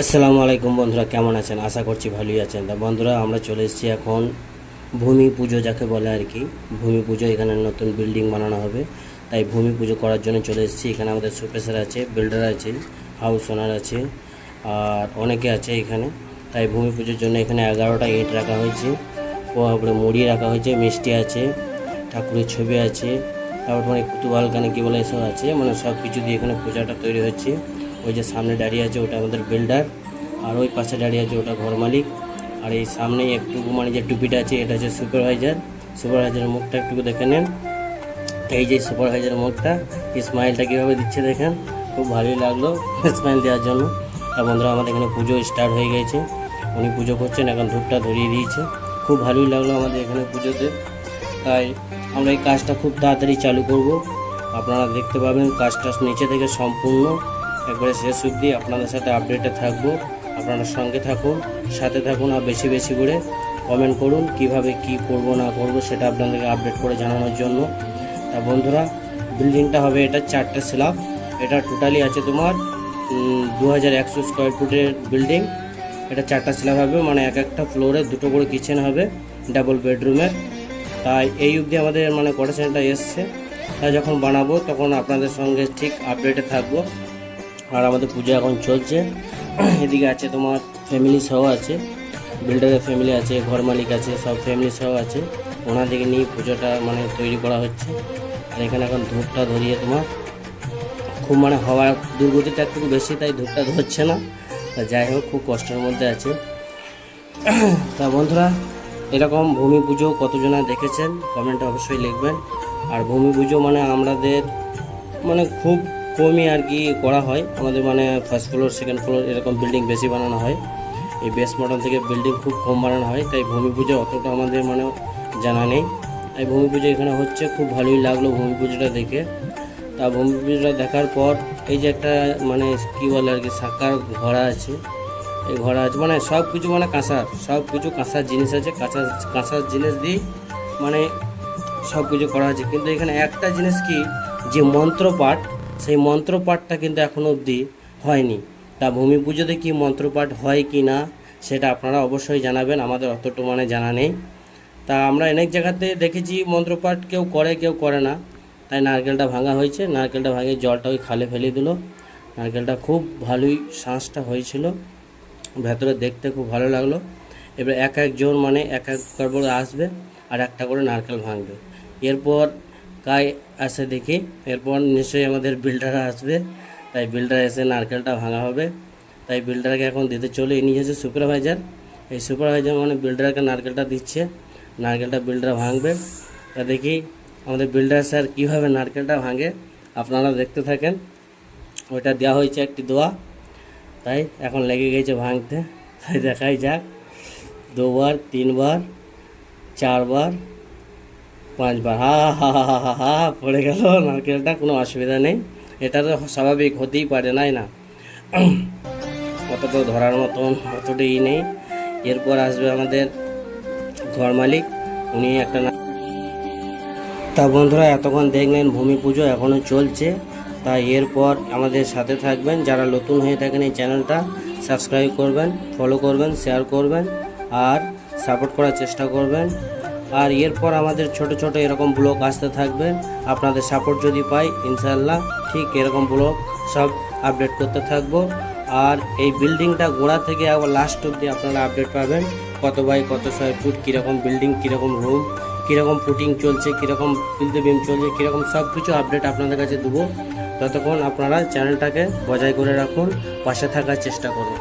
আসসালামু আলাইকুম বন্ধুরা, কেমন আছেন? আশা করছি ভালোই আছেন। তা বন্ধুরা, আমরা চলে এসেছি এখন ভূমি পুজো যাকে বলে আর কি। ভূমি পুজো, এখানে নতুন বিল্ডিং বানানো হবে। তাই ভূমি পুজো করার জন্য চলে এসেছি। এখানে আমাদের সুপেসার আছে বিল্ডার আছে হাউস ওনার আছে, আর অনেকে আছে এখানে। তাই ভূমি পুজোর জন্য এখানে এগারোটা ইট রাখা হয়েছে। তারপরে মুড়ি রাখা হয়েছে, মিষ্টি আছে, ঠাকুরের ছবি আছে, তারপর মানে কুতুবাল কানে কী বলে এসব আছে মানে সব কিছু দিয়ে এখানে পূজাটা তৈরি হচ্ছে। ওই যে সামনে দাঁড়িয়ে আছে ওটা আমাদের বিল্ডার আর ওই পাশে দাঁড়িয়ে আছে ওটা ঘর মালিক। আর এই সামনেই একটু মানে যে টুপিটা আছে, এটা হচ্ছে সুপারভাইজার সুপারভাইজারের মুখটা একটু দেখে নেন। এই যে সুপারভাইজারের মুখটা স্মাইলটা কীভাবে দিচ্ছে দেখেন? খুব ভালোই লাগল স্মাইল দেওয়ার জন্য। আর বন্ধুরা, আমাদের এখানে পুজো স্টার্ট হয়ে গেছে। উনি পুজো করছেন, এখন ধূপটা ধরিয়ে দিয়েছে। খুব ভালোই লাগল আমাদের এখানে পুজোতে। তাই আমরা এই কাজটা খুব তাড়াতাড়ি চালু করব। আপনারা দেখতে পাবেন, কাজটা নিচে থেকে সম্পূর্ণ। একবারে শেষ অবধি আপনাদের সাথে আপডেটে থাকব। আপনারা সঙ্গে থাকুন, সাথে থাকুন আর বেশি বেশি করে কমেন্ট করুন, কীভাবে কি করব, না করব সেটা আপনাদেরকে আপডেট করে জানানোর জন্য। তা বন্ধুরা বিল্ডিংটা হবে এটা চারটে স্ল্যাব এটা টোটালি আছে তোমার দু হাজার একশো স্কোয়ার ফুটের বিল্ডিং এটা চারটা স্ল্যাব হবে মানে এক একটা ফ্লোরে দুটো করে কিচেন হবে ডাবল বেডরুমের তাই এই অবধি আমাদের মানে কোটেশনটা এসছে। তাই যখন বানাবো, তখন আপনাদের সঙ্গে ঠিক আপডেটে থাকব। আর আমাদের পুজো এখন চলছে। এদিকে আছে তোমার ফ্যামিলি সহ আছে। বিল্ডারের ফ্যামিলি আছে, ঘর মালিক আছে, সব ফ্যামিলি সহ আছে। ওনাদেরকে নিয়ে পুজোটা মানে তৈরি করা হচ্ছে। আর এখানে এখন ধূপটা ধরিয়ে তোমার খুব মানে হওয়ার দুর্গতিটা একটু বেশি, তাই ধূপটা ধরছে না। তা যাই হোক, খুব কষ্টের মধ্যে আছে। তা বন্ধুরা, এরকম ভূমি পুজো কতজনা দেখেছেন? কমেন্টে অবশ্যই লিখবেন। আর ভূমি পুজো মানে আমাদের মানে খুব কমই আর কি করা হয়। আমাদের মানে ফার্স্ট ফ্লোর সেকেন্ড ফ্লোর এরকম বিল্ডিং বেশি বানানো হয়। এই বেস মডেল থেকে বিল্ডিং খুব কম বানানো হয়, তাই ভূমি পুজো অতটা আমাদের মানে জানা নেই। এই ভূমি পুজো এখানে হচ্ছে, খুব ভালোই লাগল ভূমি পুজোটা দেখে। তা ভূমি পুজোটা দেখার পর এই যে একটা মানে কী বলে আর কি, সাকার ঘোড়া আছে। এই ঘোড়া আছে মানে সব কিছু মানে কাঁসার সব কিছু কাঁসার জিনিস আছে, কাঁচা কাঁসার জিনিস দিয়ে মানে সব কিছু করা আছে। কিন্তু এখানে একটা জিনিস কি, যে মন্ত্রপাঠ সেই মন্ত্রপাঠটা কিন্তু এখনও অবধি হয়নি। তা ভূমি পুজোতে কি মন্ত্রপাঠ হয় কি না, সেটা আপনারা অবশ্যই জানাবেন, আমাদের অতটুকু মানে জানা নেই। তা আমরা অনেক জায়গাতে দেখেছি মন্ত্রপাঠ কেউ করে কেউ করে না। তাই নারকেলটা ভাঙা হয়েছে, নারকেলটা ভাঙে জলটা ওই খালে ফেলে দিল। নারকেলটা খুব ভালোই শ্বাসটা হয়েছিল, ভেতরে দেখতে খুব ভালো লাগল। এবার এক একজন মানে এক এক করে আসবে আর একটা করে নারকেল ভাঙবে। এরপর কাই আসে দেখি। এরপর নিশ্চয়ই আমাদের বিল্ডার আসবে। তাই বিল্ডার এসে নারকেলটা ভাঙা হবে। তাই বিল্ডারকে এখন দিতে চলে। ইনি হচ্ছে সুপারভাইজার এই সুপারভাইজার মানে বিল্ডারকে নারকেলটা দিচ্ছে। নারকেলটা বিল্ডার ভাঙবে। তা দেখি আমাদের বিল্ডার স্যার কীভাবে নারকেলটা ভাঙে। আপনারা দেখতে থাকেন। ওইটা দেওয়া হয়েছে একটি দোয়া। তাই এখন লেগে গেছে ভাঙতে। তাই দেখাই যাক। দুবার, তিনবার, চারবার। পাঁচবার। হা হা হা হা হা হা, পড়ে গেল, নারকেলটা কোনো অসুবিধা নেই। এটা তো স্বাভাবিক হতেই পারে, নাই না? অতটা ধরার মতন অতটা ই নেই। এরপর আসবে আমাদের ঘর মালিক। উনি একটা তা বন্ধুরা, এতক্ষণ দেখলেন ভূমি পুজো এখনও চলছে। তাই এরপর আমাদের সাথে থাকবেন। যারা নতুন হয়ে থাকেন এই চ্যানেলটা, সাবস্ক্রাইব করবেন ফলো করবেন শেয়ার করবেন, আর সাপোর্ট করার চেষ্টা করবেন। আর এরপর আমাদের ছোট ছোট এরকম ব্লগ আসতে থাকবে। আপনাদের সাপোর্ট যদি পাই ইনশাল্লাহ ঠিক এরকম ব্লগ সব আপডেট করতে থাকব। আর এই বিল্ডিংটা গোড়া থেকে আবার লাস্ট অব্দি আপনারা আপডেট পাবেন। কত বাই কত ছয় ফুট কীরকম বিল্ডিং কীরকম রুম কীরকম ফুটিং চলছে, কীরকম পিলতে বিম চলছে, কীরকম সব কিছু আপডেট আপনাদের কাছে দেবো। ততক্ষণ আপনারা চ্যানেলটাকে বজায় করে রাখুন, পাশে থাকার চেষ্টা করুন।